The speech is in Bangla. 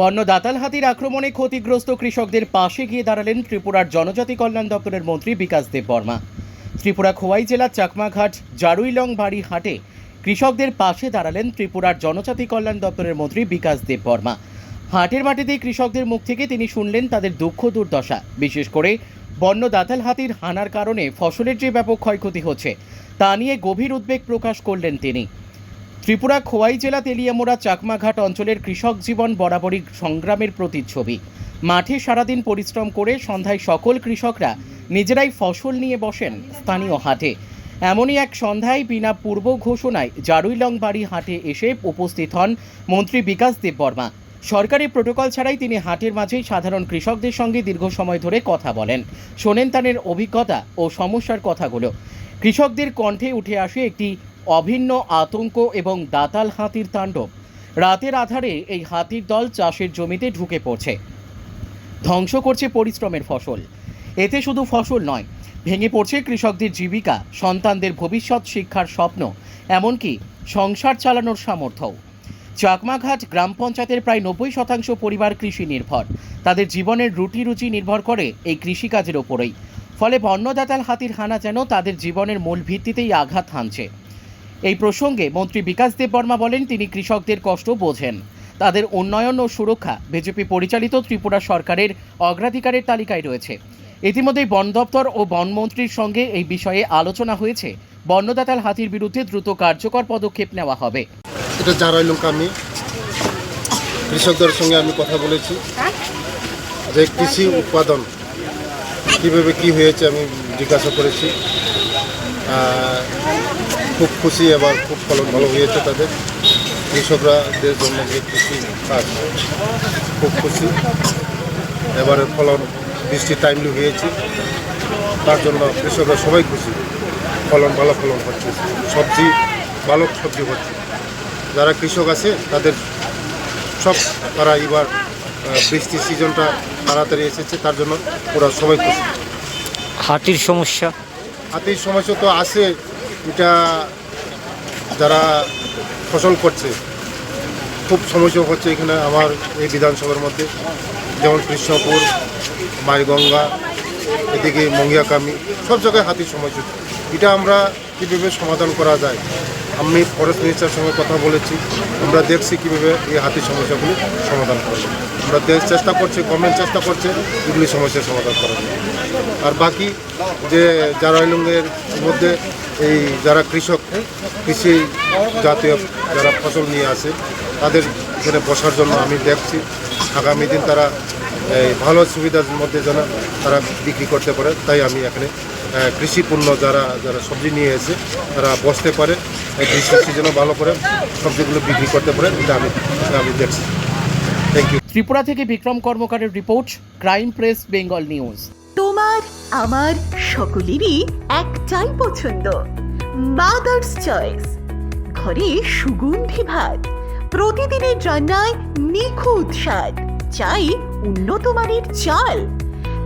বন্য দাতাল হাতির আক্রমণে ক্ষতিগ্রস্ত কৃষকদের পাশে গিয়ে দাঁড়ালেন ত্রিপুরার জনজাতি কল্যাণ দপ্তরের মন্ত্রী বিকাশ দেব বর্মা। ত্রিপুরা খোয়াই জেলার চাকমাঘাট জারুইলং বাড়ি হাটে কৃষকদের পাশে দাঁড়ালেন ত্রিপুরার জনজাতি কল্যাণ দপ্তরের মন্ত্রী বিকাশ দেব বর্মা। হাটের মাটিতে কৃষকদের মুখ থেকে তিনি শুনলেন তাদের দুঃখ দুর্দশা। বিশেষ করে বন্য দাতাল হাতির হানার কারণে ফসলের যে ব্যাপক ক্ষয়ক্ষতি হচ্ছে, তা নিয়ে গভীর উদ্বেগ প্রকাশ করলেন তিনি। ত্রিপুরা খোয়াই জেলা তেলিয়ামোড়া চাকমাঘাট অঞ্চলের কৃষক জীবন বরাবরই সংগ্রামের প্রতিচ্ছবি। মাঠে সারাদিন পরিশ্রম করে সন্ধ্যায় সকল কৃষকরা নিজেরাই ফসল নিয়ে বসেন স্থানীয় হাটে। এমনই এক সন্ধ্যায় বিনা পূর্ব ঘোষণায় জারুইলং বাড়ি হাটে এসে উপস্থিত হন মন্ত্রী বিকাশ দেব বর্মা সরকারি প্রোটোকল ছাড়াই তিনি হাটের মাঝেই সাধারণ কৃষকদের সঙ্গে দীর্ঘ সময় ধরে কথা বলেন। শোনেন তাদের অভিজ্ঞতা ও সমস্যার কথাগুলো। কৃষকদের কণ্ঠে উঠে আসে একটি অভিন্ন আতঙ্ক এবং দাতাল হাতির তাণ্ডব। রাতের আধারে এই হাতির দল চাষের জমিতে ঢুকে পড়ছে। ধ্বংস করছে পরিশ্রমের ফসল। এতে শুধু ফসল নয়, ভেঙে পড়ছে কৃষকদের জীবিকা, সন্তানদের ভবিষ্যৎ শিক্ষার স্বপ্ন, এমনকি সংসার চালানোর সামর্থ্যও। চাকমাঘাট গ্রাম পঞ্চায়েতের প্রায় নব্বই শতাংশ পরিবার কৃষি নির্ভর। তাদের জীবনের রুটি রুচি নির্ভর করে এই কৃষিকাজের ওপরেই। ফলে বন্যদাতাল হাতির হানা যেন তাদের জীবনের মূল ভিত্তিতেই আঘাত হানছে। এই প্রসঙ্গে মন্ত্রী বিকাশ দেব বর্মা বলেন তিনি কৃষকদের কষ্ট বোঝেন। তাদের উন্নয়ন ও সুরক্ষা বিজেপি পরিচালিত ত্রিপুরা সরকারের অগ্রাধিকারের তালিকায় রয়েছে। ইতিমধ্যেই বন দপ্তর ও বনমন্ত্রীর সঙ্গে এই বিষয়ে আলোচনা হয়েছে। বন্যদাতাল হাতির বিরুদ্ধে দ্রুত কার্যকর পদক্ষেপ নেওয়া হবে। এটা জারাই লঙ্কা আমি কৃষকদের সঙ্গে আমি কথা বলেছি। যে কৃষি উৎপাদন কীভাবে কী হয়েছে আমি জিজ্ঞাসা করেছি। খুব খুশি এবার খুব ফলন ভালো হয়েছে তাদের। কৃষকরা দের জন্য যে কৃষি কাজ খুব খুশি। এবারে ফলন বৃষ্টি টাইমলি হয়েছে। তার জন্য কৃষকরা সবাই খুশি। ফলন ভালো ফলন হচ্ছে। সবজি ভালো সবজি হচ্ছে। যারা কৃষক আছে তাদের সব তারা এবার বৃষ্টির সিজনটা তাড়াতাড়ি এসেছে তার জন্য ওরা সবাই খুশি। হাতির সমস্যা? হাতির সমস্যা তো আছে এটা যারা ফসল করছে, খুব সমস্যা হচ্ছে এখানে আমার এই বিধানসভার মধ্যে। যেমন কৃষ্ণপুর, মাইগঙ্গা, এদিকে মঙ্গিয়াকামি, সব জায়গায় হাতির সমস্যা। এটা আমরা কীভাবে সমাধান করা যায়? আমি ফরেস্ট মিনিস্টার সঙ্গে কথা বলেছি। আমরা দেখছি কীভাবে এই হাতির সমস্যাগুলি সমাধান করবে। আমরা দেশ চেষ্টা করছি গভর্নমেন্ট চেষ্টা করছে, এগুলি সমস্যার সমাধান করার। আর বাকি যে যারা ইলঙ্গের মধ্যে এই যারা কৃষক, কৃষি জাতীয় যারা ফসল নিয়ে আসে, তাদের এখানে বসার জন্য আমি দেখছি। আগামী দিন তারা এই ভালো সুবিধার মধ্যে যেন তারা বিক্রি করতে পারে, তাই আমি এখানে কৃষি পণ্য যারা যারা সবজি নিয়ে এসে তারা বসতে পারে। এই কৃষি সিজনও ভালো করে সবজিগুলো বিক্রি করতে পারে এটা আমি আমি দেখছি। থ্যাংক ইউ ত্রিপুরা থেকে Bikram কর্মকারের report crime press Bengal news. তোমার আমার সকলেরই একটাই পছন্দ মাদার্স চয়েস ঘরে সুগন্ধি ভাত প্রতিদিনের রান্নায় নিখুঁত স্বাদ চাই উন্নত মানের চাল।